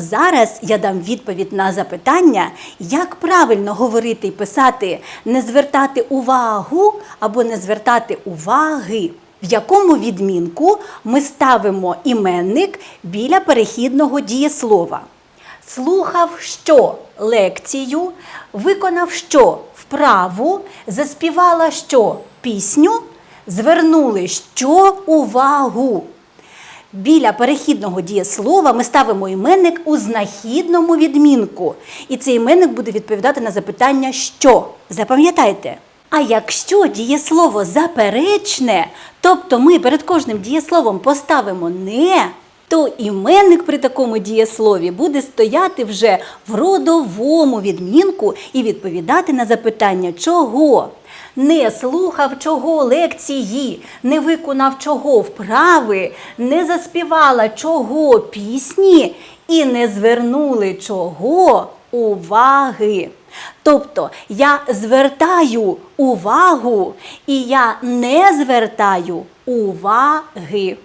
Зараз я дам відповідь на запитання, як правильно говорити і писати не звертати увагу або не звертати уваги. В якому відмінку ми ставимо іменник біля перехідного дієслова. Слухав що лекцію, виконав що вправу, заспівала що пісню, звернули що увагу. Біля перехідного дієслова ми ставимо іменник у знахідному відмінку. І цей іменник буде відповідати на запитання що. Запам'ятайте. А якщо дієслово заперечне, тобто ми перед кожним дієсловом поставимо не, то іменник при такому дієслові буде стояти вже в родовому відмінку і відповідати на запитання чого. Не слухав чого лекції, не виконав чого вправи, не заспівала чого пісні і не звернули чого уваги. Тобто я звертаю увагу і я не звертаю уваги.